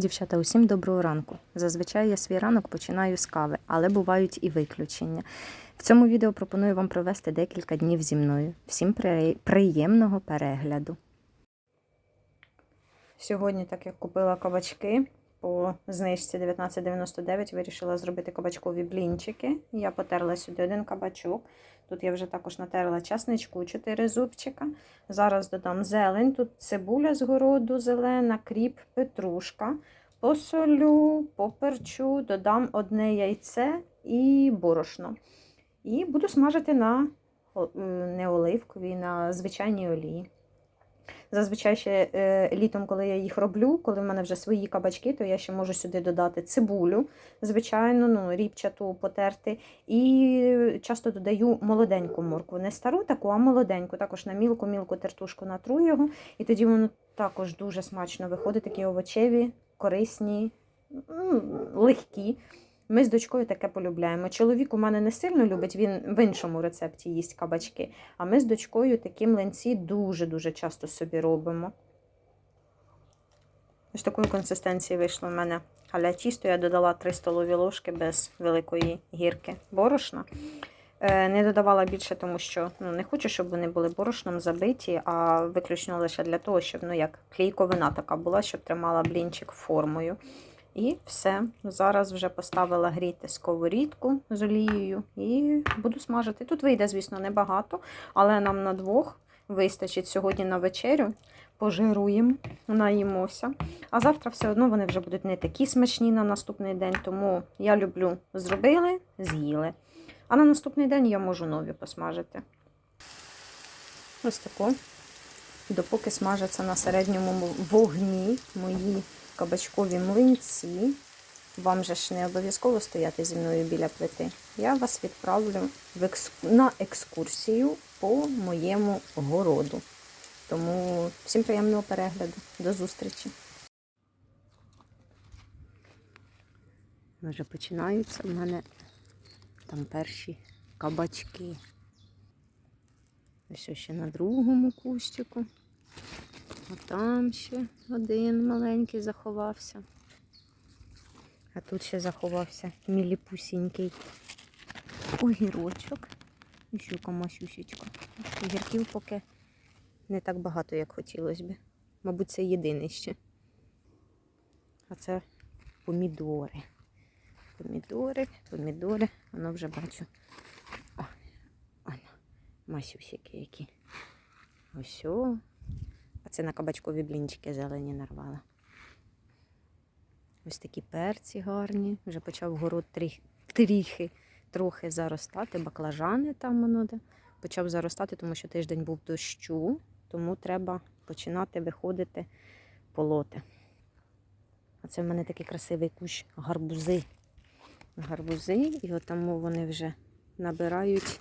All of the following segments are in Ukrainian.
Дівчата, усім доброго ранку. Зазвичай я свій ранок починаю з кави, але бувають і виключення. В цьому відео пропоную вам провести декілька днів зі мною. Всім приємного перегляду. Сьогодні, так як купила кабачки по знижці 19,99, вирішила зробити кабачкові блінчики. Я потерла сюди один кабачок. Тут я вже також натерла часничку, 4 зубчика. Зараз додам зелень. Тут цибуля з городу зелена, кріп, петрушка. Посолю, поперчу, додам одне яйце і борошно. І буду смажити на не оливковій, на звичайній олії. Зазвичай ще е, літом, коли я їх роблю, коли в мене вже свої кабачки, то я ще можу сюди додати цибулю, звичайно, ну, ріпчату потерти. І часто додаю молоденьку моркву. Не стару таку, а молоденьку. Також на мілку-мілку тертушку натру його. І тоді воно також дуже смачно виходить, такі овочеві, корисні, легкі. Ми з дочкою таке полюбляємо. Чоловік у мене не сильно любить, він в іншому рецепті їсть кабачки. А ми з дочкою такі млинці дуже-дуже часто собі робимо. Ось такої консистенції вийшло в мене. Але тісто я додала 3 столові ложки без великої гірки борошна. Е, Не додавала більше, тому що ну, не хочу, щоб вони були борошном забиті, а виключно лише для того, щоб ну, як клейковина така була, щоб тримала блінчик формою. І все. Зараз вже поставила гріти сковорідку з олією і буду смажити. Тут вийде, звісно, небагато, але нам на двох вистачить сьогодні на вечерю. Пожируємо, наїмося. А завтра все одно вони вже будуть не такі смачні на наступний день, тому я люблю зробили, з'їли. А на наступний день я можу нові посмажити. Ось тако. Допоки смажаться на середньому вогні мої кабачкові млинці. Вам же ж не обов'язково стояти зі мною біля плити. Я вас відправлю в екс... на екскурсію по моєму городу. Тому всім приємного перегляду. До зустрічі. Вже починаються в мене там перші кабачки. Ось ще на другому кущику. Там ще один маленький заховався. А тут ще заховався міліпусінький огірочок. І щука масюсечка. Огірків поки не так багато, як хотілося б. Мабуть, це єдиний ще. А це помідори. Помідори, помідори. Воно вже бачу. О, масюсики які. Ось. Це на кабачкові блінчики зелені нарвала. Ось такі перці гарні. Вже почав город тріх- тріхи трохи заростати. Баклажани там воно де. Почав заростати, тому що тиждень був дощу, тому треба починати виходити полоти. А це в мене такий красивий кущ гарбузи. Гарбузи, і от тому вони вже набирають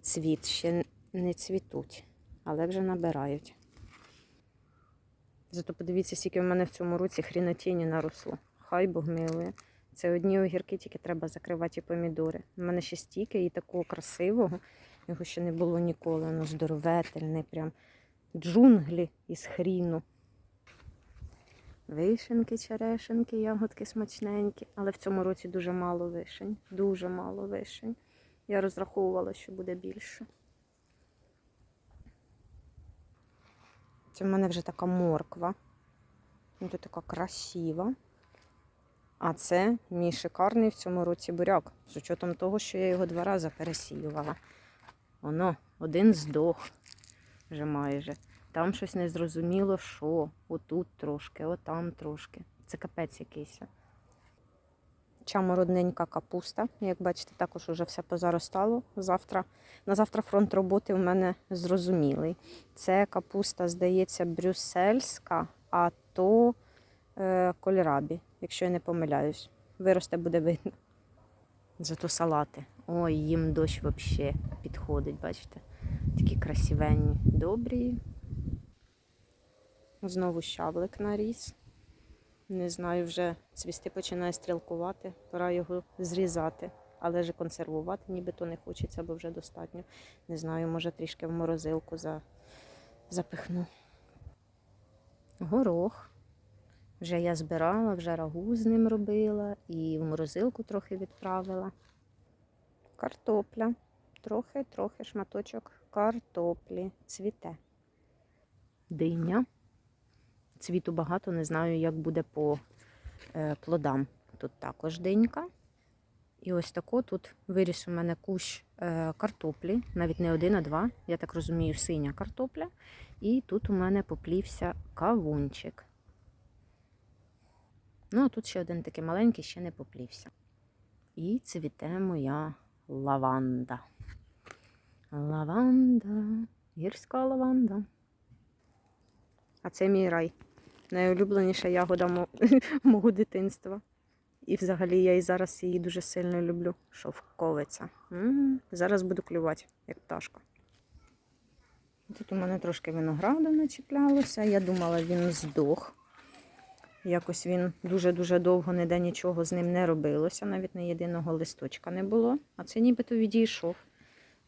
цвіт. Ще не цвітуть, але вже набирають. Зато подивіться, скільки в мене в цьому році хрінотіні наросло. Хай Бог милує. Це одні огірки, тільки треба закривати і помідори. У мене ще стільки і такого красивого. Його ще не було ніколи. Воно здоровительне, прям джунглі із хріну. Вишенки, черешенки, ягодки смачненькі. Але в цьому році дуже мало вишень. Дуже мало вишень. Я розраховувала, що буде більше. В мене вже така морква. Ну, Тут така красива. А це мій шикарний в цьому році буряк. З учетом того, що я його два рази пересіювала. Воно, один здох вже майже. Там щось незрозуміло, що. Отут трошки, отам трошки. Це капець якийсь. Чамородненька капуста. Як бачите, також уже все позаростало. Завтра, на завтра фронт роботи у мене зрозумілий. Це капуста, здається, брюссельська, а то е, кольрабі, якщо я не помиляюсь. Виросте буде видно. Зато салати. Ой, їм дощ взагалі підходить, бачите? Такі красивенні, добрі. Знову щавлик наріс. Не знаю, вже цвісти починає стрілкувати, пора його зрізати. Але ж консервувати нібито не хочеться, бо вже достатньо. Не знаю, може трішки в морозилку за... запихну. Горох. Вже я збирала, вже рагу з ним робила і в морозилку трохи відправила. Картопля. Трохи, трохи шматочок картоплі. Цвіте. Диня. Цвіту багато, не знаю, як буде по е, плодам. Тут також динька. І ось тако тут виріс у мене кущ е, картоплі, навіть не один, а два. Я так розумію, синя картопля. І тут у мене поплівся кавунчик. Ну, а тут ще один такий маленький, ще не поплівся. І цвіте моя лаванда. Лаванда, гірська лаванда. А це мій рай. Найулюбленіша ягода мо- мого дитинства. І взагалі я і зараз її дуже сильно люблю. Шовковиця. Зараз буду клювати, як пташка. Тут у мене трошки винограду начіплялося. Я думала, він здох. Якось він дуже-дуже довго ніде нічого з ним не робилося, навіть не єдиного листочка не було. А це нібито відійшов.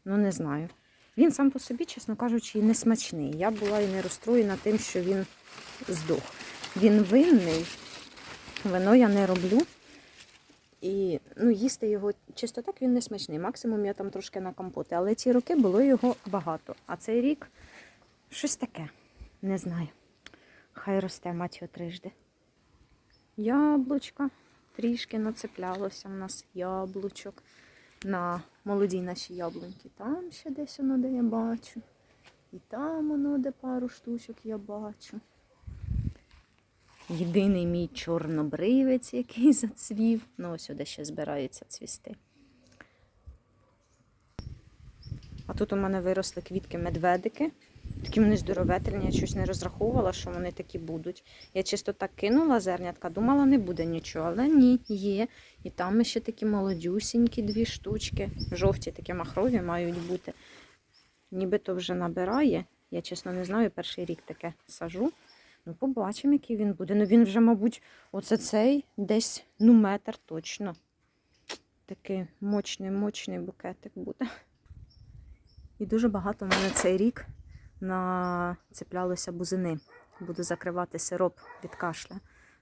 Ну, не знаю. Він сам по собі, чесно кажучи, і не смачний. Я була і не розстроєна тим, що він здох. Він винний, вино я не роблю. І ну, їсти його чисто так він не смачний. Максимум я там трошки на компоти. Але ці роки було його багато. А цей рік щось таке. Не знаю. Хай росте мать його трижди. Яблучка. Трішки нацеплялося в нас яблучок на молоді наші яблуньки. Там ще десь воно, де я бачу. І там воно, де пару штучок я бачу. Єдиний мій чорнобривець, який зацвів. Ну, ось сюди ще збирається цвісти. А тут у мене виросли квітки медведики. Такі вони здоровительні, я щось не розраховувала, що вони такі будуть. Я чисто так кинула зернятка, думала, не буде нічого, але ні, є. І там ще такі молодюсінькі дві штучки. Жовті такі махрові мають бути. Нібито вже набирає. Я чесно не знаю, перший рік таке сажу. Ну, побачимо, який він буде. Ну він вже, мабуть, оце цей десь ну, метр точно. Такий мощний букетик буде. І дуже багато в мене цей рік нацеплялися бузини. Буду закривати сироп від кашля.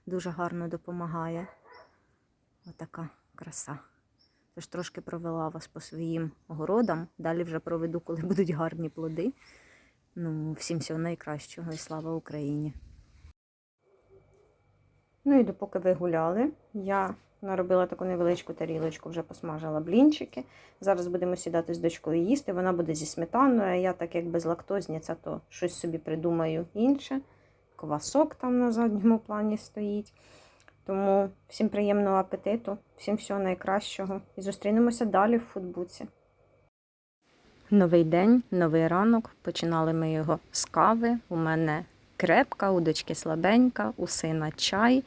Дуже гарно допомагає. Отака краса. Тож трошки провела вас по своїм городам. Далі вже проведу, коли будуть гарні плоди. Ну, всім всього найкращого і слава Україні. Ну і допоки ви гуляли, я наробила таку невеличку тарілочку, вже посмажила блінчики. Зараз будемо сідати з дочкою їсти. Вона буде зі сметаною, а я, так як безлактозниця, то щось собі придумаю інше. Квасок там на задньому плані стоїть. Тому всім приємного апетиту, всім всього найкращого. І зустрінемося далі в футбуці. Новий день, новий ранок. Починали ми його з кави. У мене крепка, у дочки слабенька, у сина чай.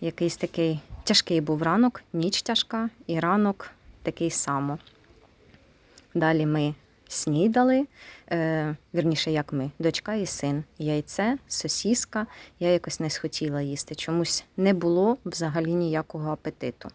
Якийсь такий тяжкий був ранок, ніч тяжка, і ранок такий само. Далі ми снідали, е, вірніше, як ми, дочка і син. Яйце, сосіска. Я якось не схотіла їсти. Чомусь не було взагалі ніякого апетиту.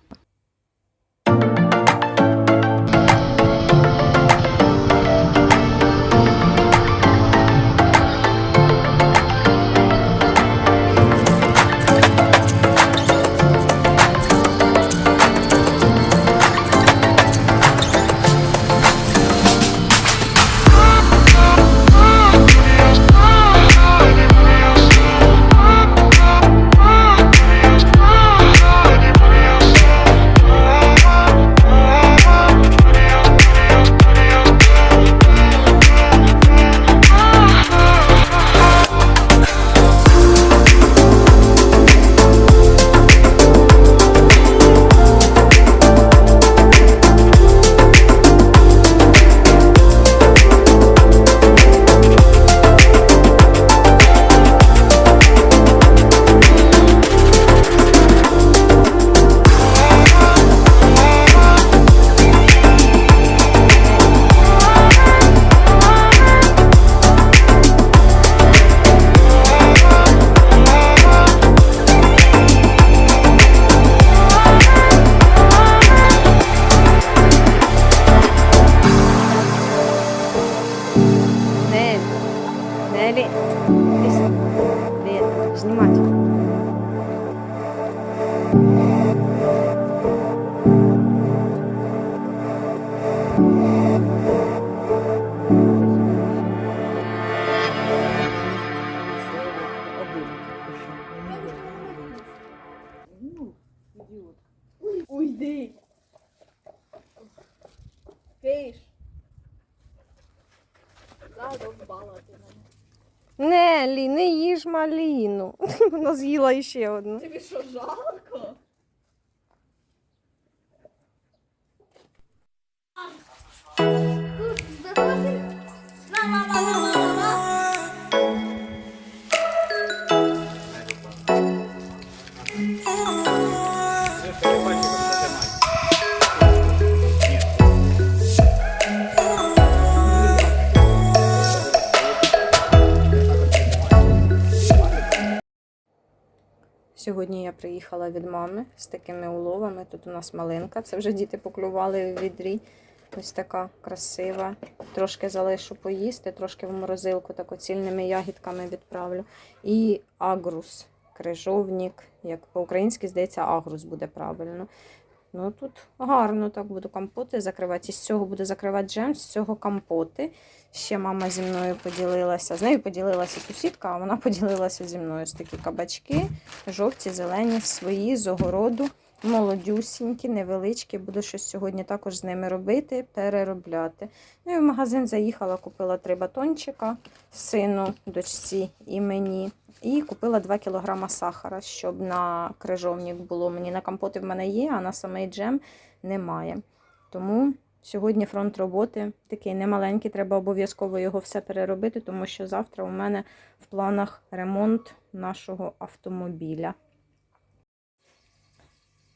Елі. снимать. Нелі, не їж маліну. Вона з'їла ще одну. Тобі що, жалко? Сьогодні я приїхала від мами з такими уловами. Тут у нас малинка. Це вже діти поклювали в відрі. Ось така красива. Трошки залишу поїсти, трошки в морозилку так цільними ягідками відправлю. І агрус, крижовник, як по-українськи, здається, агрус буде правильно. Ну тут гарно так буду компоти закривати. Із цього буду закривати джем, з цього компоти. Ще мама зі мною поділилася. З нею поділилася сусідка, а вона поділилася зі мною. Ось такі кабачки, жовті, зелені, свої з огороду, молодюсінькі, невеличкі. Буду щось сьогодні також з ними робити, переробляти. Ну і в магазин заїхала, купила три батончика сину, дочці і мені. І купила 2 кг сахара, щоб на крижовник було. Мені на компоти в мене є, а на самий джем немає. Тому сьогодні фронт роботи такий немаленький, треба обов'язково його все переробити, тому що завтра у мене в планах ремонт нашого автомобіля.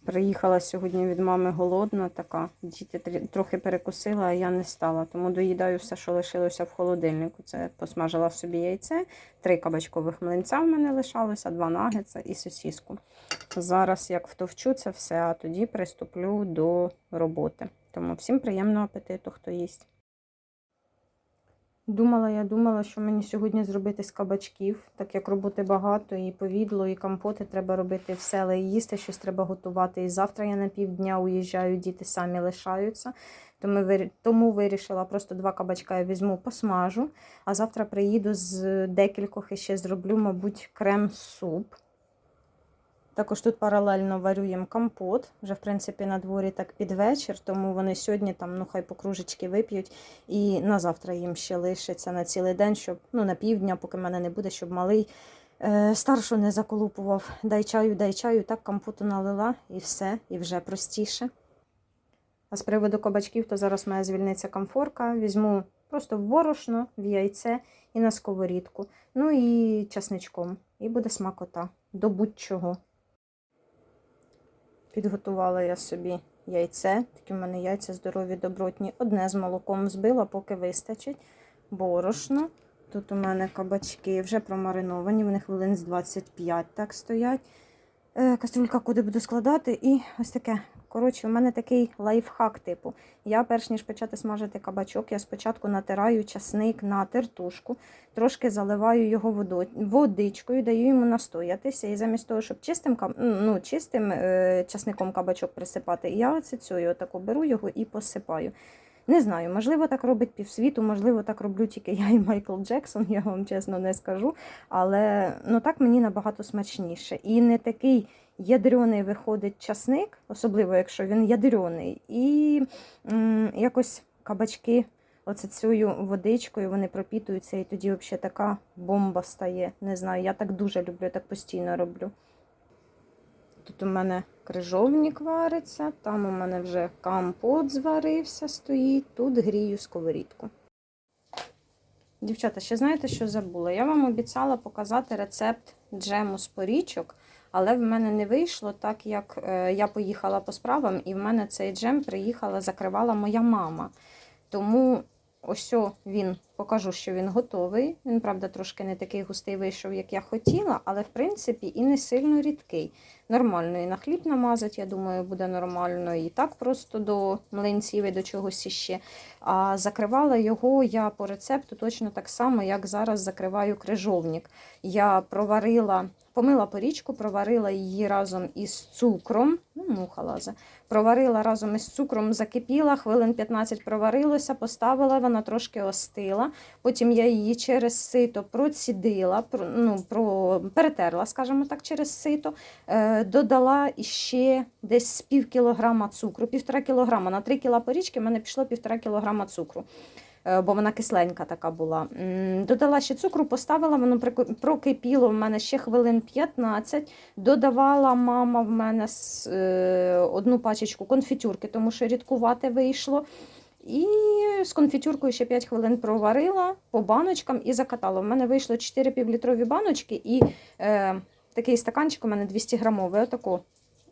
Приїхала сьогодні від мами голодна, така. Діти трохи перекусила, а я не стала. Тому доїдаю все, що лишилося в холодильнику. Це посмажила собі яйце, три кабачкових млинця в мене лишалося, два нагетса і сосіску. Зараз як втовчу це все, а тоді приступлю до роботи. Тому всім приємного апетиту, хто їсть. Думала, я думала, що мені сьогодні зробити з кабачків, так як роботи багато, і повідло, і компоти треба робити все, але і їсти щось треба готувати. І завтра я на півдня уїжджаю, діти самі лишаються. Тому, тому вирішила просто два кабачка я візьму, посмажу. А завтра приїду з декількох і ще зроблю, мабуть, крем-суп. Також тут паралельно варюємо компот. Вже, в принципі, на дворі так під вечір, тому вони сьогодні там, ну хай по кружечки вип'ють. І на завтра їм ще лишиться на цілий день, щоб ну, на півдня, поки мене не буде, щоб малий е, старшу не заколупував. Дай чаю, дай чаю, так компоту налила і все, і вже простіше. А з приводу кабачків, то зараз має звільниться комфорка. Візьму просто в в яйце і на сковорідку. Ну і часничком. І буде смакота. До будь-чого. Підготувала я собі яйце. Такі в мене яйця здорові, добротні. Одне з молоком збила, поки вистачить. Борошно. Тут у мене кабачки вже промариновані, вони хвилин з 25 так стоять. Е, Кастрюлька, куди буду складати, і ось таке. Коротше, у мене такий лайфхак типу. Я, перш ніж почати смажити кабачок, я спочатку натираю часник на тертушку, трошки заливаю його водичкою, даю йому настоятися. І замість того, щоб чистим, ну, чистим е, часником кабачок присипати, я оце цю отаку беру його і посипаю. Не знаю, можливо, так робить півсвіту, можливо, так роблю тільки я і Майкл Джексон, я вам чесно не скажу. Але ну так мені набагато смачніше. І не такий ядрений виходить часник, особливо якщо він ядрений, і м, якось кабачки оце цією водичкою вони пропітуються, і тоді взагалі така бомба стає. Не знаю, я так дуже люблю, так постійно роблю. Тут у мене крижовник вариться, там у мене вже компот зварився, стоїть, тут грію сковорідку. Дівчата, ще знаєте, що забула? Я вам обіцяла показати рецепт джему з порічок, але в мене не вийшло, так як е, я поїхала по справам, і в мене цей джем приїхала, закривала моя мама. Тому ось він покажу, що він готовий. Він, правда, трошки не такий густий вийшов, як я хотіла, але в принципі і не сильно рідкий. Нормально і на хліб намазати, я думаю, буде нормально. І так просто до млинців і до чогось іще. А закривала його я по рецепту точно так само, як зараз закриваю крижовник. Я проварила, помила порічку, проварила її разом із цукром. Ну, муха лазе. Проварила разом із цукром, закипіла, хвилин 15 проварилося, поставила, вона трошки остила. Потім я її через сито процідила, про, ну, про, перетерла, скажімо так, через сито. Е, додала іще десь з пів кілограма цукру, півтора кілограма. На 3 кіла порічки в мене пішло півтора кілограма цукру. Е, Бо вона кисленька така була. Додала ще цукру, поставила, воно прокипіло в мене ще хвилин 15. Додавала мама в мене е, одну пачечку конфітюрки, тому що рідкувати вийшло. І з конфітюркою ще 5 хвилин проварила по баночкам і закатала. У мене вийшло 4 півлітрові баночки і е, такий стаканчик у мене 200 грамовий. Отако.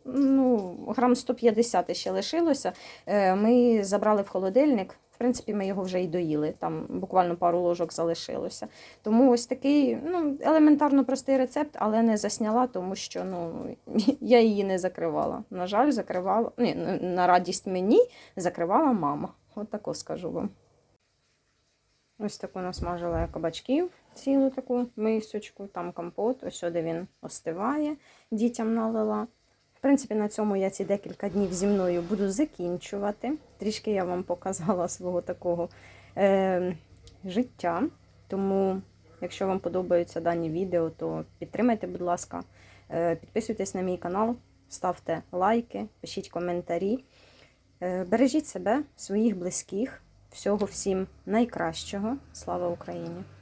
Ну, грам 150 ще лишилося. Е, ми забрали в холодильник. В принципі, ми його вже і доїли. Там буквально пару ложок залишилося. Тому ось такий ну, елементарно простий рецепт, але не засняла, тому що ну, я її не закривала. На жаль, закривала. Ні, на- радість мені закривала мама. От тако скажу вам. Ось таку насмажила я кабачків, цілу таку мисочку, там компот, ось сюди він остиває, дітям налила. В принципі, на цьому я ці декілька днів зі мною буду закінчувати. Трішки я вам показала свого такого е, життя. Тому, якщо вам подобаються дані відео, то підтримайте, будь ласка, е, підписуйтесь на мій канал, ставте лайки, пишіть коментарі. Е, Бережіть себе, своїх близьких. Всього всім найкращого. Слава Україні!